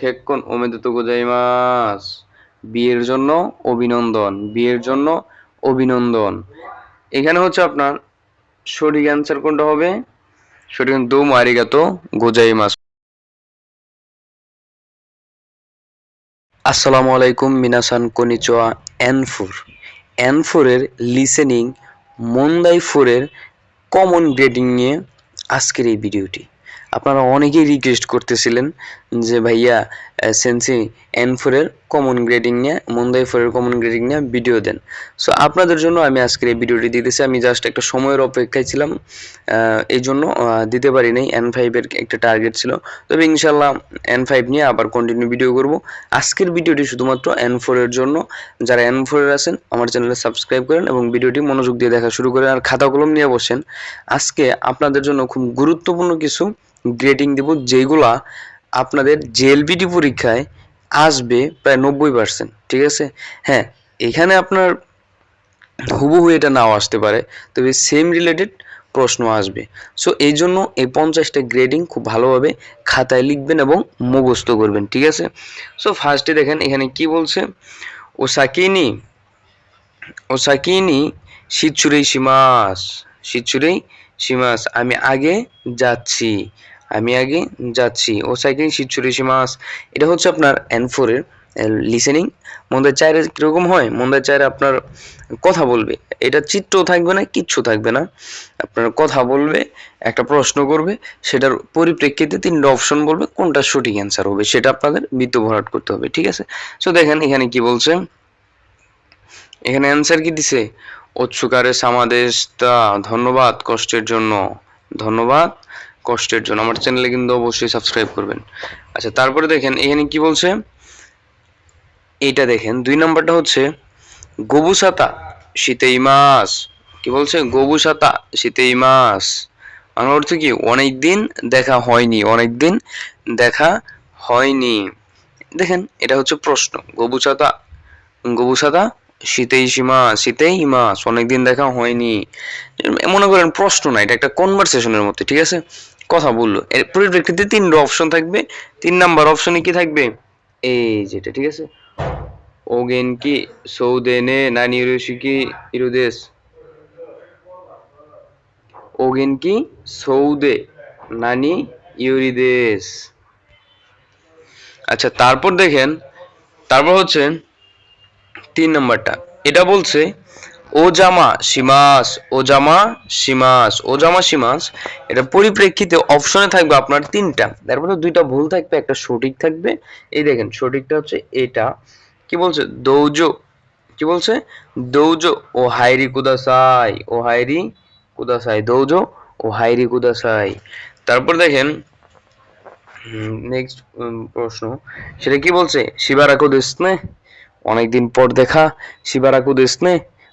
কেক্কন ওমেদেত গোজাইমাস বিয়ের জন্য অভিনন্দন, বিয়ের জন্য অভিনন্দন। এখানে হচ্ছে আপনার সঠিক অ্যান্সার কোনটা হবে? সঠিক দো মারিগাতো গোজাইমাস আসসালামু আলাইকুম, মিনাসান কনিচোয়া এন ফোর এন ফোরের লিসেনিং মন্দাই ফোরের কমন গ্রেডিং নিয়ে আজকের এই ভিডিওটি আপনারা অনেকেই রিকোয়েস্ট করতেছিলেন যে ভাইয়া সেন্সি এন ফোরের কমন গ্রেডিং নিয়ে মন্দাই ফোরের কমন গ্রেডিং নিয়ে ভিডিও দেন। সো আপনাদের জন্য আমি আজকের এই ভিডিওটি দিতেছি। আমি জাস্ট একটা সময়ের অপেক্ষায় ছিলাম। এই জন্য দিতে পারি নাই। এন ফাইভের একটা টার্গেট ছিল। তবে ইনশাল্লাহ এন ফাইভ নিয়ে আবার কন্টিনিউ ভিডিও করব। আজকের ভিডিওটি শুধুমাত্র এন ফোরের জন্য। যারা এন ফোরের আছেন, আমার চ্যানেলে সাবস্ক্রাইব করেন এবং ভিডিওটি মনোযোগ দিয়ে দেখা শুরু করেন আর খাতা কলম নিয়ে বসেন। আজকে আপনাদের জন্য খুব গুরুত্বপূর্ণ কিছু গ্রেডিং দেব যেগুলা আপনাদের জেএলবিটি পরীক্ষায় আসবে প্রায় নব্বই পার্সেন্ট ঠিক আছে? হ্যাঁ এখানে আপনার হুবহু এটা নাও আসতে পারে, তবে সেম রিলেটেড প্রশ্ন আসবে। সো এই জন্য এই পঞ্চাশটা গ্রেডিং খুব ভালোভাবে খাতায় লিখবেন এবং মুখস্থ করবেন, ঠিক আছে? সো ফার্স্টে দেখেন এখানে কি বলছে? ও সাকিনি ও সাকিনি শীতচুরেই সীমাস শীতচুরেই সীমাস, আমি আগে যাচ্ছি। আমি আগে যাচ্ছি। ও সাইকেল শীতচুরি সীমাস এটা হচ্ছে আপনার এন ফোরের লিসেনিং মন্দের চায়ের কীরকম হয়? মন্দের চায়ের আপনার কথা বলবে। এটা চিত্র থাকবে না, কিচ্ছু থাকবে না। আপনার কথা বলবে, একটা প্রশ্ন করবে, সেটার পরিপ্রেক্ষিতে তিনটা অপশন বলবে, কোনটা সঠিক অ্যান্সার হবে, সেটা আপনাদের বৃত্ত ভরাট করতে হবে, ঠিক আছে? সো দেখেন, এখানে কি বলছে? এখানে অ্যান্সার কি দিছে? উৎসুকারে সামাদেশটা, ধন্যবাদ কষ্টের জন্য। ধন্যবাদ। কষ্টের জন্য। আমার চ্যানেলে কিন্তু অবশ্যই সাবস্ক্রাইব করবেন। আচ্ছা তারপরে দেখেন, এখানে কি বলছে? এইটা দেখেন, দুই নাম্বারটা হচ্ছে গবুসাতা শীতেই মাস কি বলছে? গবুসাতা শীতেই মাস আমার অর্থ কি? অনেক দিন দেখা হয়নি। অনেক দিন দেখা হয়নি। দেখেন, এটা হচ্ছে প্রশ্ন। গবুসাতা গবুসাতা শীতেই সীমা শীতেই মাস অনেকদিন দেখা হয়নি। মনে করেন প্রশ্ন না, এটা একটা কনভারসেশনের মধ্যে, ঠিক আছে? কথা বলল। এর পরিপ্রেক্ষিতে তিনটা অপশন থাকবে। তিন নাম্বার অপশনে কি থাকবে? এই যেটা, ঠিক আছে? ওগেন কি, সৌদেনে, নানি ইরোশিকি ইরুদেশ? ওগেন কি, সৌদে, নানি ইউরিদেশ? আচ্ছা তারপর দেখেন, তারপর হচ্ছে তিন নাম্বারটা। এটা বলছে ও জামা সীমাস ও জামা সীমাস ও জামা সীমাস এটা পরিপ্রেক্ষিতে অপশনে থাকবে আপনার তিনটা। তারপরে দুইটা ভুল থাকবে, একটা সঠিক থাকবে। এই দেখেন, সঠিকটা হচ্ছে এটা। কি বলছে? দৌজ। কি বলছে? দৌজ। ও হাইরি কুদাসাই, ও হাইরি কুদাসাই। দৌজ। ও হাইরি কুদাসাই। তারপর দেখেন নেক্সট প্রশ্ন। সেটা কি বলছে? শিবারাকু দেশনে অনেকদিন পর দেখা শিবারাকু দেশনে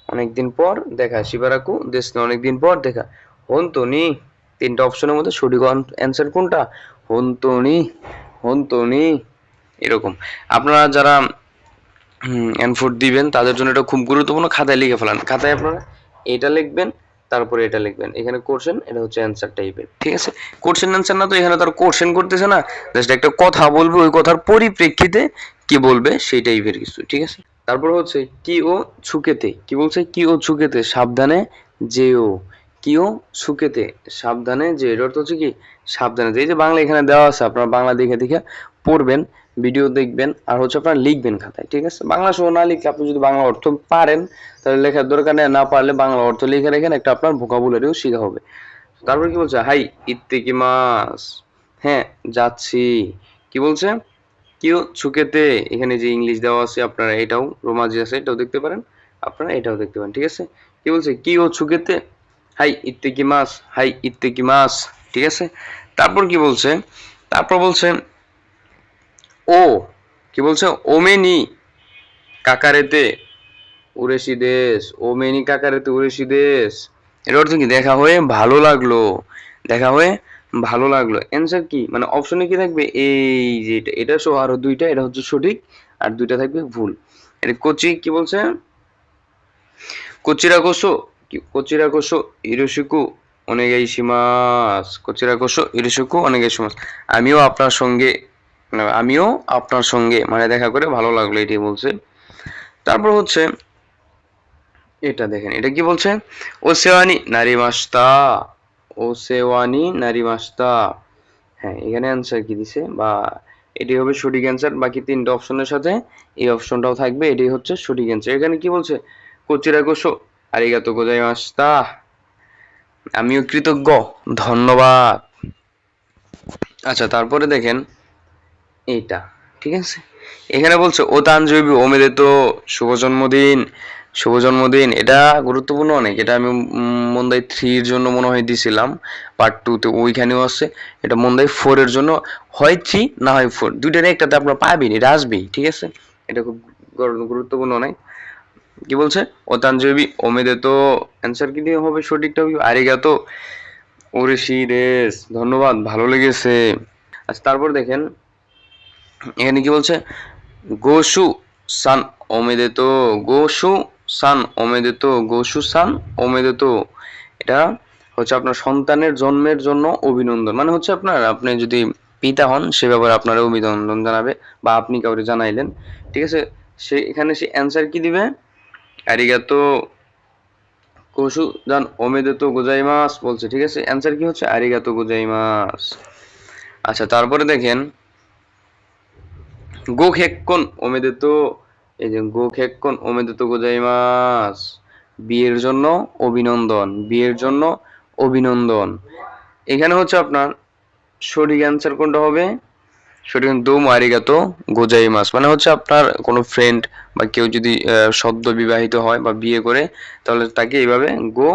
অনেকদিন পর দেখা, শিবারাকু দেশনে অনেকদিন পর দেখা। হন্তনি, তিনটা অপশনের মধ্যে সঠিক অ্যান্সার কোনটা? হন্তনি হন্তনি, এরকম। আপনারা যারা অ্যানফোর দিবেন, তাদের জন্য এটা খুব গুরুত্বপূর্ণ। খাতায় লিখে ফেলান। খাতায় আপনারা এটা লিখবেন, তারপরে এটা লিখবেন। এখানে কোশ্চেন এটা হচ্ছে অ্যান্সার টাইপের ঠিক আছে? কোশ্চেন অ্যান্সার না তো এখানে তার কোশ্চেন করতেছে না। জাস্ট একটা কথা বলবে, ওই কথার পরিপ্রেক্ষিতে কি বলবে, সেই টাইপের কিছু। ঠিক আছে? তারপর হচ্ছে কি ও ছুকেতে কি বলছে? কি ও ছুকেতে সাবধানে যেও। কি ও ছুকেতে সাবধানে যে এর অর্থ হচ্ছে কি? সাবধানে যে এই যে বাংলা এখানে দেওয়া আছে, আপনারা বাংলা দেখে দেখে পড়বেন, ভিডিও দেখবেন, আর হচ্ছে আপনারা লিখবেন খাতায়, ঠিক আছে? বাংলা সহ না লিখলে আপনি যদি বাংলা অর্থ পারেন, তাহলে লেখার দরকার নেই। না পারলে বাংলা অর্থ লিখে রেখেন একটা আপনার ভোকাবুলারিও শেখা হবে। তারপর কি বলছে? হাই, ইত্তেকি মাস। হ্যাঁ যাচ্ছি। কি বলছে? কিও ছুকেতে এখানে যে ইংলিশ দেওয়া আছে, আপনারা এটাও রোমা যে আছে এটাও দেখতে পারেন, আপনারা এটাও দেখতে পারেন, ঠিক আছে? কি বলছে? কি ও ছুকেতে হাই ইত্তেকি মাস হাই ইত্তেকি মাস ঠিক আছে? তারপর কি বলছে? তারপর বলছে, ও কি বলছে? ওমেনি কাকারেতে উরেশি দেশ, ওমেনি কাকারেতে উরেশি দেশ। এর অর্থ কি? দেখা হয়ে ভালো লাগল। দেখা হয়ে ভালো লাগল। অ্যান্সার কি? মানে অপশনে কি থাকবে? এই যে এটা এটা সহ আরও দুইটা, এটা হচ্ছে সঠিক আর দুইটা থাকবে ভুল। এটা কোচি কি বলছে? কোচিরা কোসো কোচিরা কোসো ইরোশিকু অনেগাই সীমাস কোচিরা কোসো ইরোশিকু অনেগাই সীমাস আমিও আপনার সঙ্গে আমিও আপনার সঙ্গে মানে দেখা করে ভালো লাগল, এটাই বলছে। তারপর হচ্ছে, এটা দেখেন, এটা কি বলছে? ও সেওয়ানি নারী মাস্তা। ও সেওয়ানি নারী মাস্তা হ্যাঁ এখানে অ্যান্সার কি দিছে? বা এটি হবে সঠিক অ্যান্সার বাকি তিনটা অপশনের সাথে এই অপশনটাও থাকবে এটাই হচ্ছে সঠিক অ্যান্সার এখানে কি বলছে? কোচিরা কোশো আরিগাতো গোজাই মাস্তা আমিও কৃতজ্ঞ, ধন্যবাদ। আচ্ছা তারপরে দেখেন এইটা, ঠিক আছে? এখানে বলছে ও তানজৈবি ওমেদে তো শুভ জন্মদিন। শুভ জন্মদিন। এটা গুরুত্বপূর্ণ অনেক। এটা আমি মন্দাই থ্রির জন্য মনে হয় দিছিলাম। পার্ট টুতে ওইখানেও আছে। এটা মন্দাই ফোর এর জন্য। হয় থ্রি না হয় ফোর দুইটার একটাতে আপনার পাবেন এটা আসবেই, ঠিক আছে? এটা খুব গুরু- গুরুত্বপূর্ণ অনেক। কি বলছে? ও তানজৈবি ওমেদে তো অ্যান্সার কি দিয়ে হবে সঠিকটা? হবে আরিগাতো ওরে রেস ধন্যবাদ, ভালো লেগেছে। আচ্ছা তারপর দেখেন। এখানে কি বলছে? গোসু, সান ওমেদেতো গোসু সান ওমেদেতো গোসু সান ওমেদেতো। এটা হচ্ছে আপনার সন্তানের জন্মের জন্য অভিনন্দন। মানে হচ্ছে আপনার আপনি যদি পিতা হন, সে ব্যাপারে আপনার অভিনন্দন জানাবে বা আপনি কাউকে জানাইলেন। ঠিক আছে? সে এখানে সে অ্যান্সার কি দিবে? আরিগাতো কোসু জান ওমেদেতো গোজাইমাস বলছে। ঠিক আছে? অ্যান্সার কি হচ্ছে? আরিগাতো গোজাইমাস। আচ্ছা তারপরে দেখেন গো খেক্কন ওমেদেতো এই যে গো খেক্কন ওমেদেতো গোজাইমাস বিয়ের জন্য অভিনন্দন, বিয়ের জন্য অভিনন্দন। এখানে হচ্ছে আপনার, সঠিক অ্যান্সার কোনটা হবে? সঠিক দোম আরিগাতো গোজাইমাস মানে হচ্ছে আপনার কোনো ফ্রেন্ড বা কেউ যদি সদ্য বিবাহিত হয় বা বিয়ে করে, তাহলে তাকে এইভাবে গো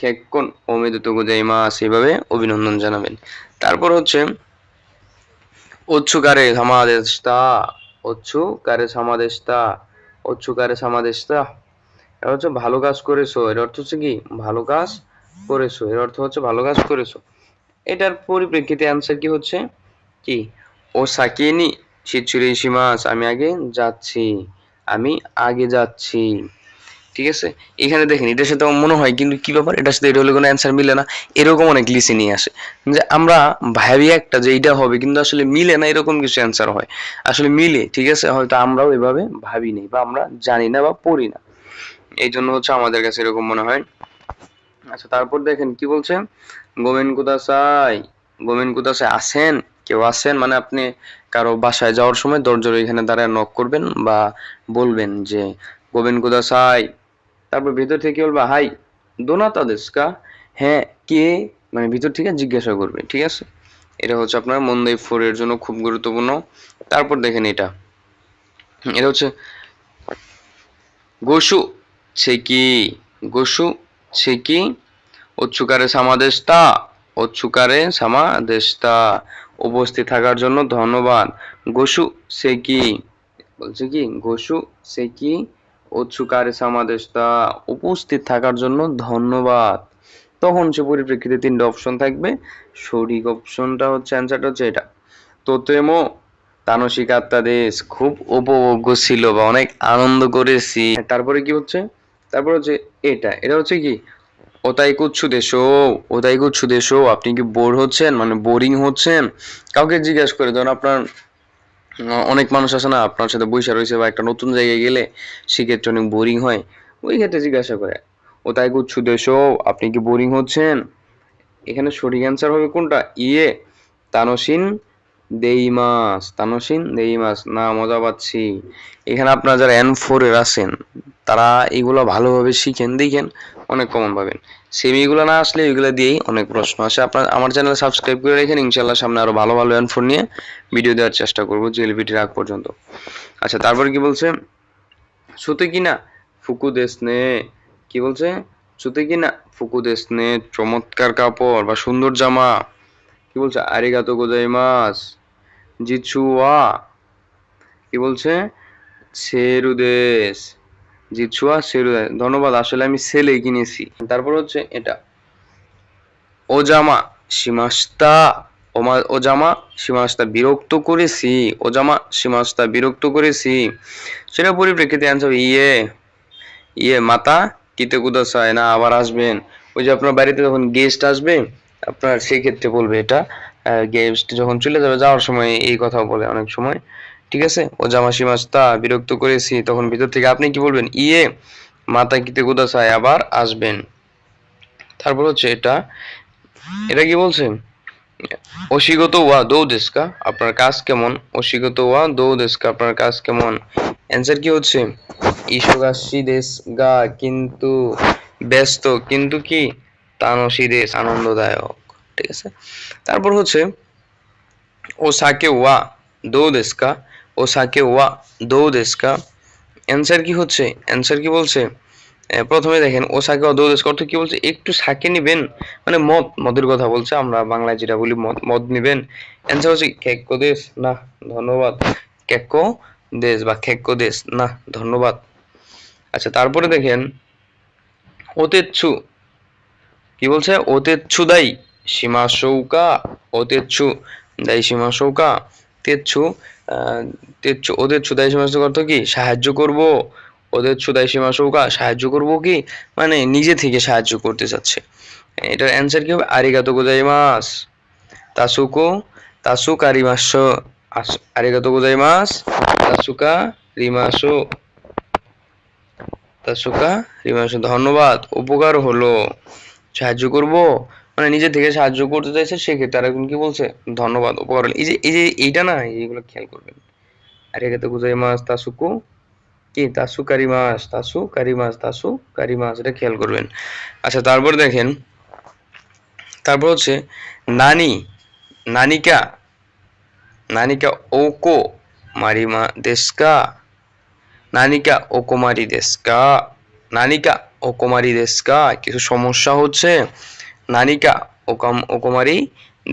খেক্কন ওমেদেতো গোজাইমাস এইভাবে অভিনন্দন জানাবেন। তারপর হচ্ছে ওচ্ছুকারে সমাদেশতা সামাদেশতা সমাদেশতা ওচ্ছুকারে সমাদেশতা। এটা হচ্ছে ভালো কাজ করেছ, এর অর্থ হচ্ছে কি? ভালো কাজ করেছ, এর অর্থ হচ্ছে ভালো কাজ করেছ। এটার পরিপ্রেক্ষিতে অ্যান্সার কি হচ্ছে? কি? ও সাকিনি শিচুরি সীমাস, আমি আগে যাচ্ছি, আমি আগে যাচ্ছি। ঠিক আছে? এখানে দেখেন, এটার সাথে আমার মনে হয় কিন্তু কি ব্যাপার? এটার সাথে এটা হলে কোনো অ্যান্সার মিলে না। এরকম অনেক লিসে নিয়ে আসে। যে আমরা ভাবি একটা যে এটা হবে, কিন্তু আসলে মিলে না, এরকম কিছু অ্যান্সার হয়। আসলে মিলে, ঠিক আছে? হয়তো আমরাও এভাবে ভাবি নেই বা আমরা জানি না বা পড়ি না। এই জন্য হচ্ছে আমাদের কাছে এরকম মনে হয়। আচ্ছা তারপর দেখেন, কি বলছে? গোমেন কুদাসাই গোমেন কুদাসাই আসেন কেউ আসেন মানে আপনি কারও বাসায় যাওয়ার সময় দরজার এখানে দাঁড়ায় নক করবেন বা বলবেন যে গোবেন কুদাসাই তারপর ভিতর থেকে বলবা, হাই দোনাতা দেশকা হ্যাঁ কে? মানে ভিতর থেকে জিজ্ঞাসা করবে, ঠিক আছে? এটা হচ্ছে আপনার মন্দাই ফোর এর জন্য খুব গুরুত্বপূর্ণ। তারপর দেখেন এটা। এটা হচ্ছে, গোসু ছেকি গোসু ছেকি উচ্চুকারে সামাদেশতা উচ্চুকারে সামাদেশতা। উপস্থিত থাকার জন্য ধন্যবাদ। গোসু সেকি বলছে কি? গোসু সেকি উচ্চুকারে সামাদেশতা উপস্থিত থাকার জন্য ধন্যবাদ। তখন সে পরিপ্রেক্ষিতে তিনটা অপশন থাকবে। সঠিক অপশনটা হচ্ছে অ্যান্সারটা হচ্ছে এটা। তোতেমো তানসিক আত্মাদেশ খুব উপভোগ্য ছিল বা অনেক আনন্দ করেছি। তারপরে কি হচ্ছে? তারপর হচ্ছে এটা। এটা হচ্ছে কি? ওতাই কুচ্ছু দেশো, ওতাই কুচ্ছু দেশো, আপনি কি বোর হচ্ছেন? মানে বোরিং হচ্ছেন? কাউকে জিজ্ঞাসা করে, ধরুন আপনার অনেক মানুষ আছে না, আপনার সাথে বৈশা রয়েছে বা একটা নতুন জায়গায় গেলে সেক্ষেত্রে অনেক বোরিং হয়। ওই ক্ষেত্রে জিজ্ঞাসা করে, ও তাই কুচ্ছু দেশো? আপনি কি বোরিং হচ্ছেন? এখানে সঠিক অ্যান্সার হবে কোনটা? ইয়ে তানসিন দেইমাস তানসিন দেইমাস, না, মজা পাচ্ছি। এখানে আপনারা যারা এন ফোর এর আছেন, তারা এগুলো ভালোভাবে শিখেন, দেখেন, অনেক কমন পাবেন। সেমিগুলো না আসলে এগুলো দিয়েই অনেক প্রশ্ন আসে। আপনার, আমার চ্যানেল সাবস্ক্রাইব করে রেখেন ইনশাল্লাহ সামনে আরও ভালো ভালো এন নিয়ে ভিডিও দেওয়ার চেষ্টা করব জেলপিটির আগ পর্যন্ত। আচ্ছা তারপর কি বলছে? সুতে কি না? ফুকু দেশনে কি বলছে? সুতে কিনা ফুকু দেশনে চমৎকার কাপড় বা সুন্দর জামা। কি বলছে? আরিগাতো গোজাইমাস জিচুয়া কি বলছে? সেরুদেশ জিচুয়া সেরুদেশ ধন্যবাদ, আসলে আমি সেলেই কিনেছি। তারপর হচ্ছে এটা। ওজামা, সীমাস্তা, ওমা, ওজামা, সীমাস্তা বিরক্ত করেছি। ওজামা, সীমাস্তা বিরক্ত করেছি। সেটা পরিপ্রেক্ষিতে অ্যান্সার ইয়ে ইয়ে মাতা, কিতে কুদাসায় না, আবার আসবেন। ওই যে আপনার বাড়িতে যখন গেস্ট আসবে, আপনার সেই ক্ষেত্রে বলবে এটা। গেস্ট যখন চলে যাবে, যাওয়ার সময় এই কথা বলে অনেক সময়। ঠিক আছে? ও জামাসি মাস্তা বিরক্ত করেছি, তখন ভিতর থেকে আপনি কি বলবেন? ইয়ে মাতা কিতে কুদাসায় আবার আসবেন। তারপর হচ্ছে এটা এটা কি বলছে অশিগত ওয়া দৌ দেশকা, আপনার কাজ কেমন? অশিগত ওয়া দৌ দেশকা, আপনার কাজ কেমন? অ্যান্সার কি হচ্ছে? ইসোগাসি দেশ গা কিন্তু ব্যস্ত, কিন্তু কি? তানসি দেশ আনন্দদায়ক, ঠিক আছে? তারপর হচ্ছে ও সাকে ওয়া দৌ দেশকা ও সাকে ওয়া দৌ দেশকা অ্যান্সার কি হচ্ছে? অ্যান্সার কি বলছে? প্রথমে দেখেন ও সাকে ওয়া দৌ দেশকা অর্থ কি বলছে? একটু সাকে নিবেন মানে মদ, মদের কথা বলছে, আমরা বাংলায় যেটা বলি মদ মদ নিবেন। অ্যান্সার হচ্ছে কেক্কো দেশ না ধন্যবাদ। কেক্কো দেশ বা খেক্কো দেশ না ধন্যবাদ। আচ্ছা তারপরে দেখেন, ওতেচ্ছু, কি বলছে? ওতেচ্ছু দাই সীমা সৌকা, ওতেচ্ছু দাই সীমা সৌকা, তেচ্ছু আহ, তেচ্ছু ওতেচ্ছু দাই সীমা সৌকা অর্থ কি? সাহায্য করব। ওদের ছুদাই সীমা সৌকা সাহায্য করব কি? মানে নিজে থেকে সাহায্য করতে চাচ্ছে। এটার অ্যান্সার কি হবে? আরিগাতো গোজাইমাস তাসুকো তাসুকা রিমাসো আরিগাতো গোজাইমাস তাসুকা রিমাসো তাসুকা রিমাসো ধন্যবাদ। উপকার হলো। সাহায্য করব। মানে নিজে থেকে সাহায্য করতে চাইছে সেক্ষেত্রে আর এখন কি বলছে? ধন্যবাদ, উপকার এই যে এই যে এইটা না, এইগুলো খেয়াল করবেন। আরিগাতো গোজাইমাস তাসুকো। কি? তাসু কারিমাস তাসু কারিমাস তাসু কারিমাস এটা খেয়াল করবেন। আচ্ছা তারপর দেখেন, তারপর হচ্ছে নানি, নানিকা নানিকা ওকো মারিমা দেশকা। নানিকা ওকোমারি দেশকা। নানিকা ওকোমারি দেশকা, কিছু সমস্যা হচ্ছে? নানিকা, ওকাম, ওকোমারি,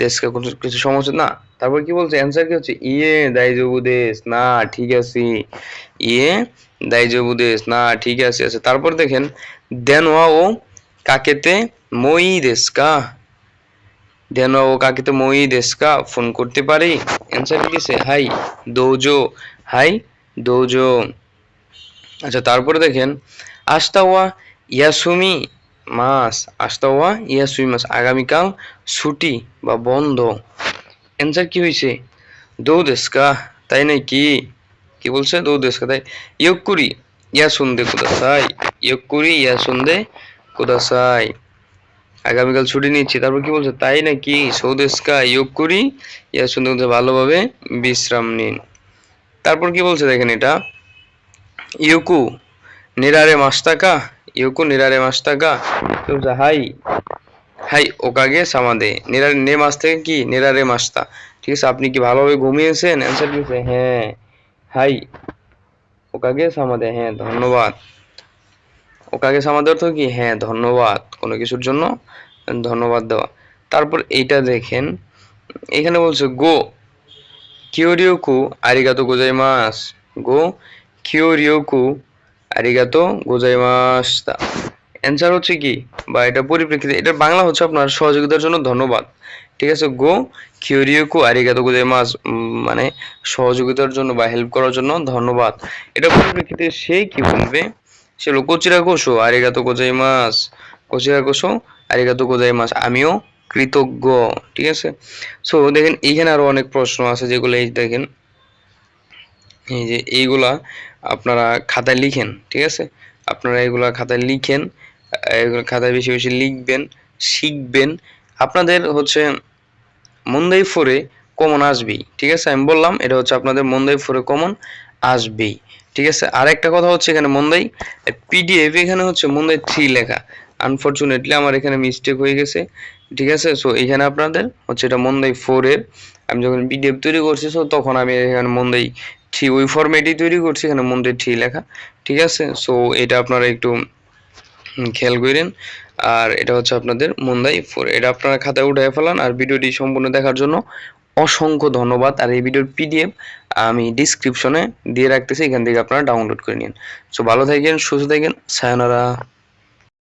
দেশকা কিছু সমস্যা না, তারপর কি বলছে? অ্যান্সার কি হচ্ছে? ইয়ে দাইজবু দেশ, না, ঠিক আছে। ইয়ে দাইজবু দেশ, না, ঠিক আছে আচ্ছা তারপর দেখেন, দেনওয়া ও কাকেতে মই দেশকা দেনওয়া ও কাকেতে মই দেশকা ফোন করতে পারি? অ্যান্সার কি দিছে? হাই, দৌজো। হাই, দৌজো। আচ্ছা তারপরে দেখেন, আস্তাওয়া ইয়াসুমি মাস আস্তাওয়া ইয়াসুমি মাস আগামীকাল ছুটি বা বন্ধ। অ্যান্সার কি হয়েছে দৌ দেশকা, তাই নাকি কি? কি বলছে? দৌ দেশকা, তাই। ইয়কুরি ইয়া সন্ধে কোদাসাই। ইয়কুরি ইয়া সন্ধে কোদাসাই। আগামীকাল ছুটি নিচ্ছি। তারপর কি বলছে? তাই নাকি সৌদেশকা করি ইয়া সন্ধে কোদাসাই। ভালোভাবে বিশ্রাম নিন। তারপর কি বলছে দেখেন এটা? ইউকু নিরারে মাস্তাকা ইউকু নিরারে মাস্তাকা বলছে, হাই হাই ওকাগে সামাদে নিরারে নে মাস থেকে কি নিরারে মাস্তা ঠিক আছে আপনি কি ভালোভাবে ঘুমিয়েছেন অ্যান্সার দিয়েছে হ্যাঁ হাই ওকাগে সামাদে হ্যাঁ ধন্যবাদ ওকাগে সামাদে অর্থ কি হ্যাঁ ধন্যবাদ কোনো কিছুর জন্য ধন্যবাদ দেওয়া তারপর এইটা দেখেন এখানে বলছে গো কিওরিওকু আরিগাতো গোজাইমাস গো কিওরিওকু আরিগাতো, গোজাইমাস্তা। অ্যান্সার হচ্ছে কি? বা এটা পরিপ্রেক্ষিতে, এটার বাংলা হচ্ছে আপনার সহযোগিতার জন্য ধন্যবাদ। ঠিক আছে? গো কিওরিওকু আরিগাতো, গোজাইমাস মানে সহযোগিতার জন্য বা হেল্প করার জন্য ধন্যবাদ। এটা পরিপ্রেক্ষিতে সে কি বলবে? সে হলো, কোচিরা কোশো আরিগাতো, গোজাইমাস, কোচিরা কোশো আরিগাতো, গোজাইমাস, আমিও কৃতজ্ঞ। ঠিক আছে? সো দেখেন, এইখানে আরও অনেক প্রশ্ন আছে যেগুলো এই দেখেন এই যে এইগুলা আপনারা খাতায় লিখেন, ঠিক আছে? আপনারা এগুলা খাতায় লিখেন এগুলো খাতায় বেশি বেশি লিখবেন, শিখবেন। আপনাদের হচ্ছে মন্দাই ফোরে কমন আসবেই, ঠিক আছে? আমি বললাম, এটা হচ্ছে আপনাদের মন্দাই ফোরে কমন আসবেই, ঠিক আছে? আর একটা কথা হচ্ছে এখানে মন্দাই পিডিএফ এখানে হচ্ছে মন্দাই থ্রি লেখা। আনফরচুনেটলি আমার এখানে মিস্টেক হয়ে গেছে। ঠিক আছে? সো এখানে আপনাদের হচ্ছে এটা মন্দাই ফোরের আমি যখন পিডিএফ তৈরি করছি সো তখন আমি এখানে মন্দাই থ্রি ওই ফরম্যাটই তৈরি করছি, এখানে মন্দাই থ্রি লেখা। ঠিক আছে? সো এটা আপনারা একটু খেয়াল করেন। আর এটা হচ্ছে আপনাদের মুন্দাই ফোর এটা আপনারা খাতায় উঠে ফেলান, আর ভিডিওটি সম্পূর্ণ দেখার জন্য অসংখ্য ধন্যবাদ। আর এই ভিডিওর পিডিএফ আমি ডিসক্রিপশনে দিয়ে রাখতেছি, এখান থেকে আপনারা ডাউনলোড করে নিন। সো ভালো থাকেন, সুস্থ থাকেন সায়নারা